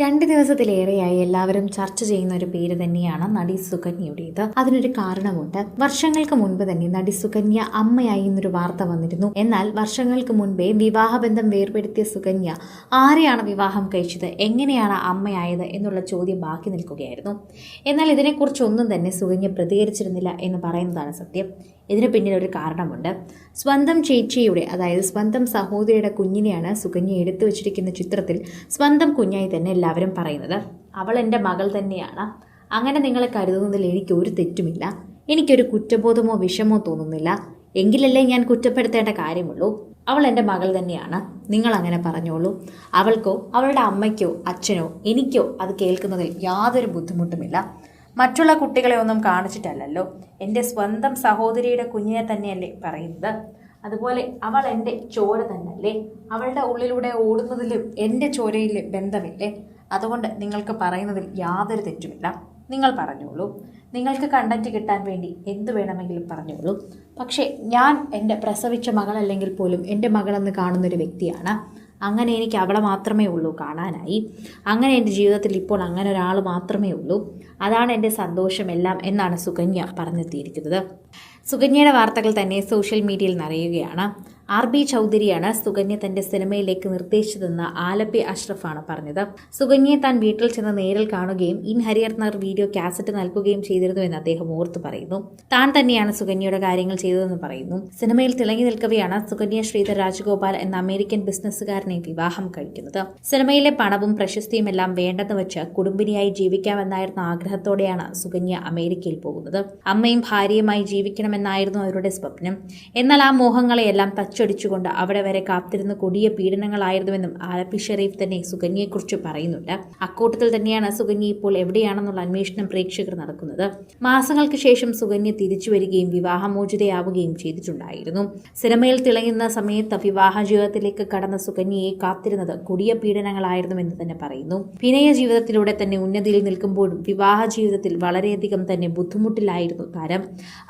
രണ്ട് ദിവസത്തിലേറെയായി എല്ലാവരും ചർച്ച ചെയ്യുന്ന ഒരു പേര് തന്നെയാണ് നടി സുകന്യയുടേത്. അതിനൊരു കാരണമുണ്ട്. വർഷങ്ങൾക്ക് മുൻപ് തന്നെ നടി സുകന്യ അമ്മയായി എന്നൊരു വാർത്ത വന്നിരുന്നു. എന്നാൽ വർഷങ്ങൾക്ക് മുൻപേ വിവാഹബന്ധം വേർപെടുത്തിയ സുകന്യ ആരെയാണ് വിവാഹം കഴിച്ചത് എങ്ങനെയാണ് അമ്മയായത് എന്നുള്ള ചോദ്യം ബാക്കി നിൽക്കുകയായിരുന്നു. എന്നാൽ ഇതിനെക്കുറിച്ചൊന്നും തന്നെ സുകന്യ പ്രതികരിച്ചിരുന്നില്ല എന്ന് പറയുന്നതാണ് സത്യം. ഇതിന് പിന്നിൽ ഒരു കാരണമുണ്ട്. സ്വന്തം ചേച്ചിയുടെ അതായത് സ്വന്തം സഹോദരിയുടെ കുഞ്ഞിനെയാണ് സുകന്യ എടുത്തു വച്ചിരിക്കുന്ന ചിത്രത്തിൽ സ്വന്തം കുഞ്ഞായി തന്നെ എല്ലാവരും പറയുന്നത്. അവൾ എന്റെ മകൾ തന്നെയാണ്. അങ്ങനെ നിങ്ങളെ കരുതുന്നതിൽ എനിക്ക് ഒരു തെറ്റുമില്ല. എനിക്കൊരു കുറ്റബോധമോ വിഷമോ തോന്നുന്നില്ല. എങ്കിലല്ലേ ഞാൻ കുറ്റപ്പെടുത്തേണ്ട കാര്യമുള്ളൂ. അവൾ എന്റെ മകൾ തന്നെയാണ്. നിങ്ങൾ അങ്ങനെ പറഞ്ഞോളൂ. അവൾക്കോ അവളുടെ അമ്മയ്ക്കോ അച്ഛനോ എനിക്കോ അത് കേൾക്കുന്നതിൽ യാതൊരു ബുദ്ധിമുട്ടുമില്ല. മറ്റുള്ള കുട്ടികളെ ഒന്നും കാണിച്ചിട്ടല്ലല്ലോ. എന്റെ സ്വന്തം സഹോദരിയുടെ കുഞ്ഞിനെ തന്നെയല്ലേ പറയുന്നത്? അതുപോലെ അവൾ എന്റെ ചോര തന്നെയല്ലേ? അവളുടെ ഉള്ളിലൂടെ ഓടുന്നതിലും എന്റെ ചോരയിൽ ബന്ധമില്ലേ? അതുകൊണ്ട് നിങ്ങൾക്ക് പറയുന്നതിൽ യാതൊരു തെറ്റുമില്ല. നിങ്ങൾ പറഞ്ഞോളൂ. നിങ്ങൾക്ക് കണ്ടക്റ്റ് കിട്ടാൻ വേണ്ടി എന്ത് വേണമെങ്കിലും പറഞ്ഞോളൂ. പക്ഷേ ഞാൻ എന്റെ പ്രസവിച്ച മകളല്ലെങ്കിൽ പോലും എന്റെ മകളെന്ന് കാണുന്നൊരു വ്യക്തിയാണ്. അങ്ങനെ എനിക്ക് അവളെ മാത്രമേ ഉള്ളൂ കാണാനായി. അങ്ങനെ എന്റെ ജീവിതത്തിൽ ഇപ്പോൾ അങ്ങനെ ഒരാൾ മാത്രമേ ഉള്ളൂ. അതാണ് എന്റെ സന്തോഷമെല്ലാം എന്നാണ് സുകന്യ പറഞ്ഞെത്തിയിരിക്കുന്നത്. സുകന്യയുടെ വാർത്തകൾ തന്നെ സോഷ്യൽ മീഡിയയിൽ നിറയുകയാണ്. ആർ ബി ചൗധരിയാണ് സുകന്യ തന്റെ സിനിമയിലേക്ക് നിർദ്ദേശിച്ചതെന്ന് ആലപ്പി അഷ്റഫാണ് പറഞ്ഞത്. സുകന്യയെ താൻ വീട്ടിൽ ചെന്ന് നേരിൽ കാണുകയും ഇൻ ഹരിയർ നഗർ വീഡിയോ കാസറ്റ് നൽകുകയും ചെയ്തിരുന്നു എന്ന് അദ്ദേഹം ഓർത്തു പറയുന്നു. താൻ തന്നെയാണ് സുകന്യയുടെ കാര്യങ്ങൾ ചെയ്തതെന്ന് പറയുന്നു. സിനിമയിൽ തിളങ്ങി നിൽക്കവെയാണ് സുകന്യ ശ്രീധർ രാജഗോപാൽ എന്ന അമേരിക്കൻ ബിസിനസ്സുകാരനെ വിവാഹം കഴിക്കുന്നത്. സിനിമയിലെ പണവും പ്രശസ്തിയും എല്ലാം വേണ്ടെന്ന് വെച്ച് കുടുംബിനിയായി ജീവിക്കാമെന്നായിരുന്ന ആഗ്രഹത്തോടെയാണ് സുകന്യ അമേരിക്കയിൽ പോകുന്നത്. അമ്മയും ഭാര്യയുമായി ജീവിക്കണമെന്നായിരുന്നു അവരുടെ സ്വപ്നം. എന്നാൽ ആ മോഹങ്ങളെയെല്ലാം തച്ചൊടിച്ചുകൊണ്ട് അവിടെ വരെ കാത്തിരുന്ന കൊടിയ പീഡനങ്ങളായിരുന്നുവെന്നും ആലപ്പി ഷെരീഫ് തന്നെ സുകന്യയെക്കുറിച്ച് പറയുന്നുണ്ട്. അക്കൂട്ടത്തിൽ തന്നെയാണ് സുകന്യ ഇപ്പോൾ എവിടെയാണെന്നുള്ള അന്വേഷണം പ്രേക്ഷകർ നടക്കുന്നത്. മാസങ്ങൾക്ക് ശേഷം സുകന്യ തിരിച്ചു വരികയും വിവാഹമോചിതയാവുകയും ചെയ്തിട്ടുണ്ടായിരുന്നു. സിനിമയിൽ തിളങ്ങുന്ന സമയത്ത് വിവാഹ ജീവിതത്തിലേക്ക് കടന്ന സുകന്യയെ കാത്തിരുന്നത് കൊടിയ പീഡനങ്ങളായിരുന്നു എന്ന് തന്നെ പറയുന്നു. വിനയ ജീവിതത്തിലൂടെ തന്നെ ഉന്നതിയിൽ നിൽക്കുമ്പോഴും വിവാഹ ജീവിതത്തിൽ വളരെയധികം തന്നെ ബുദ്ധിമുട്ടിലായിരുന്നു താരം.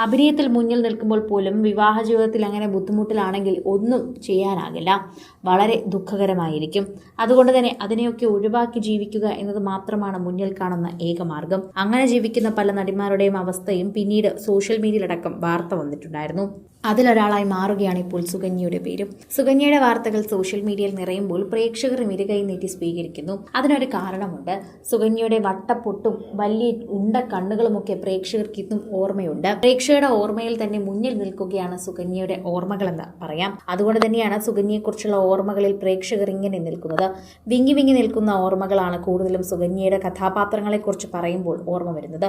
അഭിനയത്തിൽ മുന്നിൽ നിൽക്കുമ്പോൾ പോലും വിവാഹ ജീവിതത്തിൽ അങ്ങനെ ബുദ്ധിമുട്ടിലാണെങ്കിൽ ഒന്നും ചെയ്യാനാകില്ല. വളരെ ദുഃഖകരമായിരിക്കും. അതുകൊണ്ട് തന്നെ അതിനെയൊക്കെ ഒഴിവാക്കി ജീവിക്കുക എന്നത് മാത്രമാണ് മുന്നിൽ കാണുന്ന ഏക മാർഗം. അങ്ങനെ ജീവിക്കുന്ന പല നടിമാരുടെയും അവസ്ഥയും പിന്നീട് സോഷ്യൽ മീഡിയയിലടക്കം വാർത്ത വന്നിട്ടുണ്ടായിരുന്നു. അതിലൊരാളായി മാറുകയാണ് ഇപ്പോൾ സുകന്യയുടെ പേര്. സുകന്യയുടെ വാർത്തകൾ സോഷ്യൽ മീഡിയയിൽ നിറയുമ്പോൾ പ്രേക്ഷകർ ഇരുകൈ നീട്ടി സ്വീകരിക്കുന്നു. അതിനൊരു കാരണമുണ്ട്. സുകന്യയുടെ വട്ടപ്പൊട്ടും വലിയ ഉണ്ട കണ്ണുകളുമൊക്കെ പ്രേക്ഷകർക്ക് ഇന്നും ഓർമ്മയുണ്ട്. പ്രേക്ഷകരുടെ ഓർമ്മയിൽ തന്നെ മുന്നിൽ നിൽക്കുകയാണ് സുകന്യയുടെ ഓർമ്മകളെന്ന് പറയാം. അതുകൊണ്ട് തന്നെയാണ് സുകന്യയെക്കുറിച്ചുള്ള ഓർമ്മകളിൽ പ്രേക്ഷകർ ഇങ്ങനെ നിൽക്കുന്നത്. വിങ്ങി വിങ്ങി നിൽക്കുന്ന ഓർമ്മകളാണ് കൂടുതലും സുകന്യയുടെ കഥാപാത്രങ്ങളെക്കുറിച്ച് പറയുമ്പോൾ ഓർമ്മ വരുന്നത്.